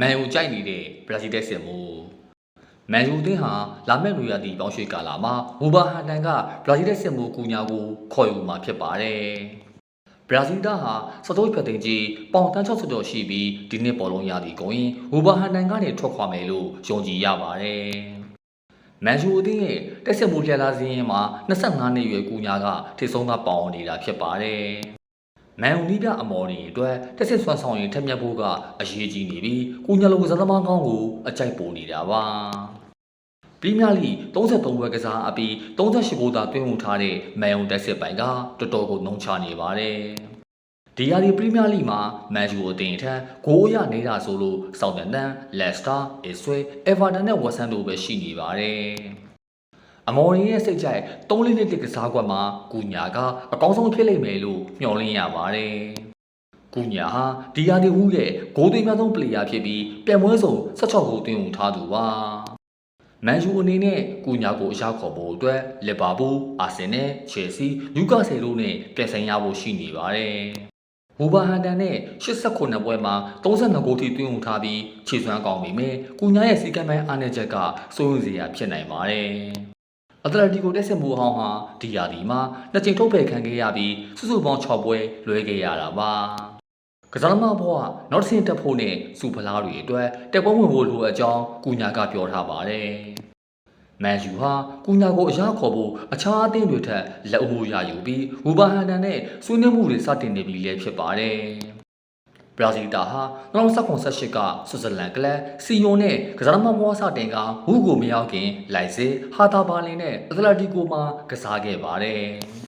မန်ယူကြိုက်နေတဲ့ဘရာဇီးတက်စစ်မှုမန်ယူအသင်းဟာလာမယ့်နွေရာသီပေါင်းရွှေကာလမှာဝူဘာဟန်တန်ကဘရာဇီးတက်စစ်မှုကူညာကိုခေါ်ယူမှာဖြစ်ပါတယ်ဘရာဇီးသားဟာစတိုးဖြတ်သိမ်းကြီးပေါင်တန်း60ကျော်ရှိပြီးဒီနှစ်ပေါ်လုံးရာသီကုန်ရင်ဝူဘာဟန်တန်ကနေထွက်ခွာမယ်လို့ယုံကြည်ရပါတယ်မန်ယူအသင်းရဲ့တက်စစ်မှုလက်လာစင်းရင်မှာ25နှစ်ရွယ်ကူညာကထိဆုံးသားပေါင်နေတာဖြစ်ပါတယ် မန်ယူနီးပြအမော်တွေအတွက်တက်စစ်ဆွမ်းဆောင်ရင်ထက်မြက်ဖို့ကအရေးကြီးနေပြီးကူညာလိုကစားသမားကောင်းကိုအကြိုက်ပိုနေတာပါပရီးမီးယားလိ33ပွဲကစားအပြီး38ဂိုးသာသွင်းယူထားတဲ့မန်ယူတက်စစ်ပိုင်ကတော်တော်ကိုနှုံချနေပါတယ်ဒီယာဒီပရီးမီးယားလိမှာမန်ယူအသင်းထက်ဂိုးရနေတာဆိုလို့ဆောက်တန်တန်လက်စတာအစ်ဆွေအေဗာတန်နဲ့ဝက်ဆန်တို့ပဲရှိနေပါတယ် အမော်ရီရဲ့စိတ်ကြိုက်3လေးနှစ်တကစားကွက်မှာကူညာကအကောင်းဆုံးဖြစ်လိမ့်မယ်လို့မျှော်လင့်ရပါတယ်။ကူညာဟာဒီယာဒီဟူးရဲ့ဂိုးသွင်းများဆုံးပလေယာဖြစ်ပြီးပြန်ပွဲစုံ16ဂိုးသွင်းယူထားသူပါ။မန်ယူအနေနဲ့ကူညာကိုအရောက်ခေါ်ဖို့အတွက်လီဗာပူး၊အာဆင်နယ်၊ချယ်ဆီ၊နျူကာဆယ်တို့နဲ့ပြင်ဆင်ရဖို့ရှိနေပါတယ်။ဝူဘာဟန်တန်နဲ့89ပွဲမှာ32ဂိုးထိသွင်းယူထားပြီးခြေစွမ်းကောင်းပေမဲ့ကူညာရဲ့စီကံပိုင်းအားနည်းချက်ကစိုးရိမ်စရာဖြစ်နိုင်ပါတယ်။ အတလက်တီကိုတက်ဆက်မှုဟောင်းဟာဒီယာဒီမှာနှစ်ချိန်ထုတ်ပယ်ခံခဲ့ရပြီးစုစုပေါင်း6ပွဲလွဲခဲ့ရတာပါကစားသမားဘဝနောက်တစ်ဆင့်တက်ဖို့နဲ့စူဖလားတွေအတွက်တက်ပွဲဝင်ဖို့လိုအပ်ကြောင်းကူညာကပြောထားပါတယ်မန်ယူဟာကူညာကိုအရခေါ်ဖို့အခြားအသင်းတွေထက်လက်အမှုရယူပြီးဝူဘာဟန်တန်နဲ့ဆွေးနွေးမှုတွေစတင်နေပြီလည်းဖြစ်ပါတယ် ဘရာဇီးတာဟာ2018ကဆွစ်ဇာလန်ကလပ်စီယွန်နဲ့ကစားသမားဘဝစတင်ကဝူကိုမရောက်ခင် လိုက်စေဟာတာဘာလင်နဲ့အတလက်တီကိုမှာကစားခဲ့ပါတယ်။